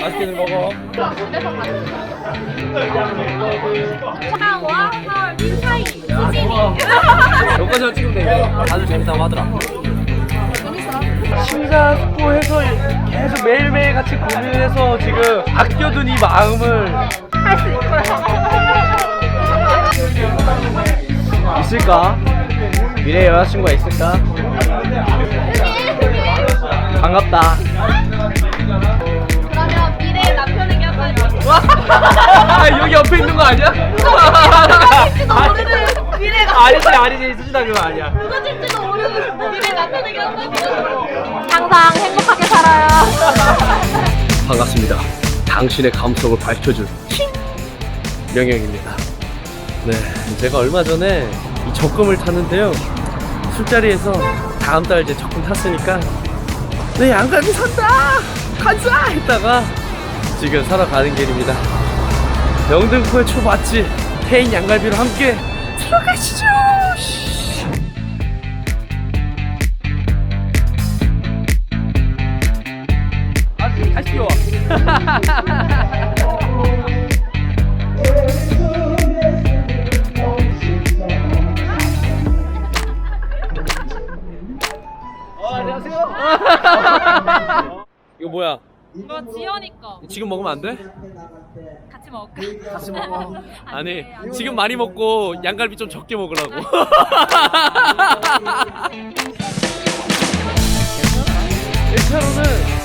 맛있게 먹어. 차와 헐 민사이 수진이 여기까지만 찍으면 돼. 다들 재밌다고 하더라. 심사숙고해서 계속 매일매일 같이 고민해서 지금 아껴둔 이 마음을 할 수 있고요 있을까? 미래 여자친구가 있을까? 반갑다. 그러면 미래의 남편에게 한마디 아, 여기 옆에 있는 거 아니야? 될지도 모르는 미래가 아니지, 아니지. 수진아 그거 아니야. 누가 될지도 모르는 미래 남편에게 한마디 항상 행복하게 살아요 반갑습니다. 당신의 감성을 밝혀줄 명영입니다. 네, 제가 얼마 전에 이 적금을 탔는데요. 술자리에서 다음 달 이제 적금 탔으니까 네 양갈비 산다, 간다 했다가 지금 사러 가는 길입니다. 영등포의 초맛집 태인 양갈비로 함께 들어가시죠. 씨. 아, 가시죠. 이거 뭐야? 이거 지연이 거 지금 먹으면 안 돼? 같이 먹을까? 같이 먹어. 아니, 돼. 지금 많이 먹고 양갈비 좀 적게 먹으라고. 1차로는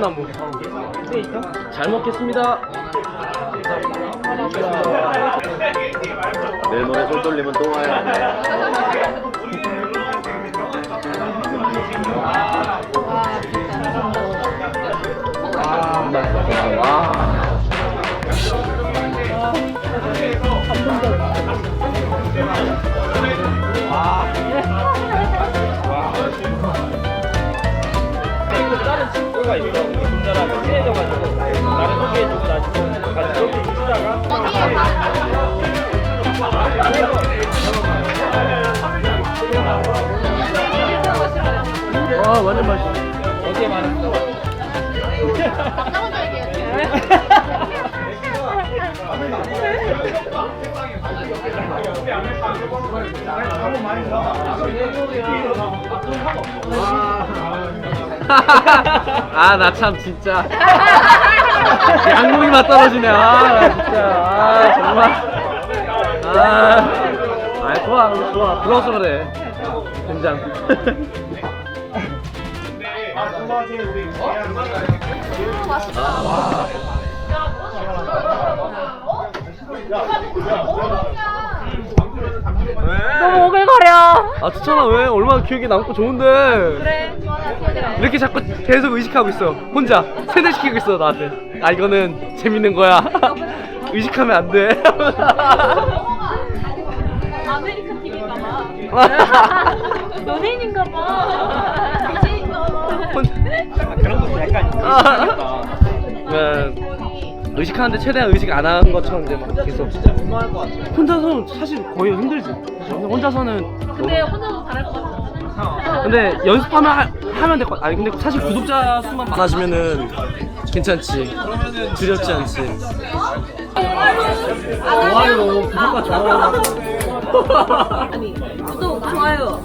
꿈나무. 잘 먹겠습니다. 내 노래 쏠 돌리면 또 와요. 친구가 있어. 우리 군자랑 친해져가지고 나를 소개해주고 나 지금 같이 여기 있다가 와 완전 맛있어. 어디에 많았어? 나 혼자 얘기해 아 나 참 진짜. 양고기 맛 떨어지네. 아나 진짜. 아 정말. 아, 아 좋아 좋아. 부러워서 그래. 된장. 너무 오글거려 아 좋잖아 왜? 얼마나 기억에 남고 좋은데. 그래. 좋아 이렇게 자꾸 계속 의식하고 있어. 혼자 세뇌시키고 있어 나한테. 아 이거는 재밌는 거야. 의식하면 안돼. 아메리칸 TV인가봐. 연예인인가봐. BJ인가봐 그런 것도 약간 네, 의식하는데 최대한 의식 안 하는 것처럼 이제 막 계속. 혼자서 사실 거의 힘들지. 근데 혼자서는 근데 혼자서 잘할 것 같아 근데 연습하면 하, 하면 될 것 같아. 아니 근데 사실 구독자 수만 많아지면은 괜찮지. 두렵지 않지. 좋아요. 구독과 좋아요. 아니 구독 좋아요.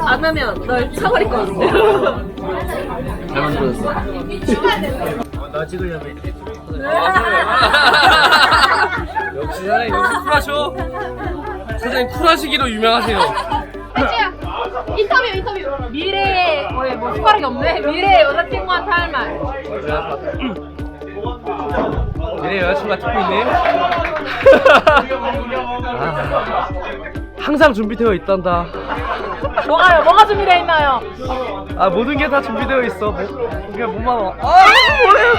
안 하면 널 차버릴 거거든요 잘 만들었어. 나 찍으려면 역시 사장님 역시 쿨하셔. 사장님 쿨하시기로 유명하세요. 인터뷰 인터뷰. 미래에 거의 뭐 숟가락이 없네. 미래의 여자친구한테 할말 미래 여자친구가 찍고 있네. 아. 항상 준비되어 있단다. 뭐가요? 뭐가 준비되어 있나요? 아 모든 게 다 준비되어 있어. 뭐, 그게 몸만 와. 아 뭐래요?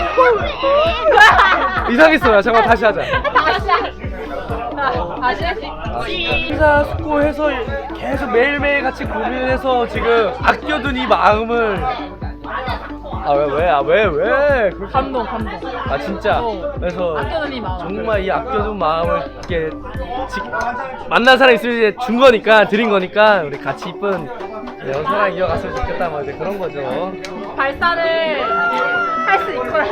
이상했어요. 잠깐 다시 하자. 다시 다시 다시 혼자 숙고해서 계속 매일매일 같이 고민해서 지금 아껴둔 이 마음을 아왜 왜? 아왜 왜? 그렇게 감동 감동. 아 진짜. 어. 그래서 아껴둔 이 마음. 정말 이 아껴둔 마음을 이렇게 지, 만난 사람 있으면 이제 준 거니까 드린 거니까 우리 같이 이쁜 이런 사랑 이어갔으면 좋겠다. 뭐 이제 그런 거죠. 발산을 할수 있거라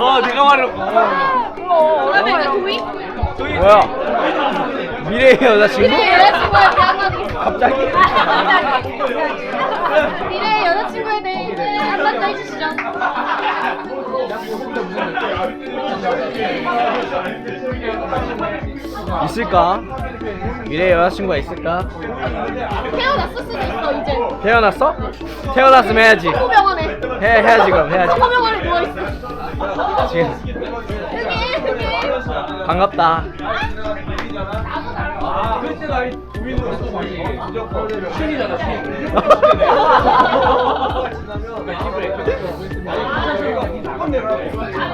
어 내가 말을 그럼 내가 도이? 뭐야? 미래의 여자친구? 대한 한마디 갑자기. 미래 여자친구에 대해 한마디 해주시죠. 있을까? 미래의 여자친구가 있을까? 태어났을 수도 있어 이제. 태어났어? 태어났으면 해야지. 호병원에. 해 해야지 그럼 해야지. 호병원에 누워 있어. 지금. 흥해 반갑다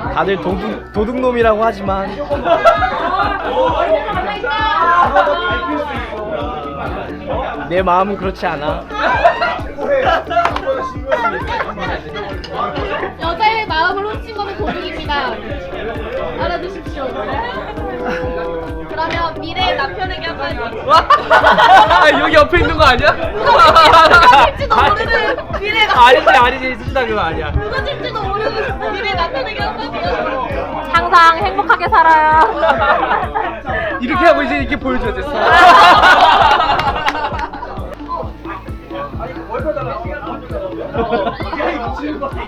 다들 도둑, 도둑놈이라고 하지만. 내 마음은 그렇지 않아 남편에게 한마디. 아, 여기 옆에 있는 거 아니야? 누가 칠지도 모르는 미래가 아니지 아니지 진짜 그거 아니야 누가 칠지도 모르는 미래 남편에게 한마디. 항상 행복하게 살아요. 이렇게 하고 이제 이렇게 보여줘야 됐어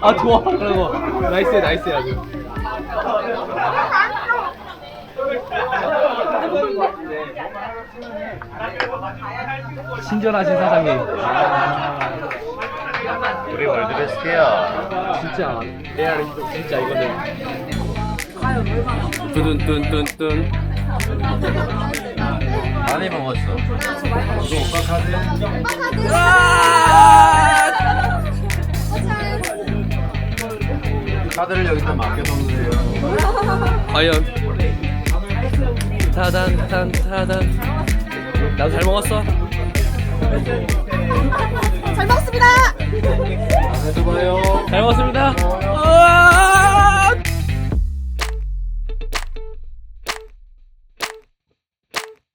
아 좋아 그러고 나이스 나이스 아주 친절하신 사장님 우리 월드베스트야. 진짜 레알 진짜 이거는 뚜둔뚠뚠뚠 많이 먹었어. 이거 오빠 카드? 카드를 여기다 맡겨놓으세요. 과연 타단 탄 타단 나도 잘 먹었어 잘 먹었습니다. 잘 먹었습니다 우와!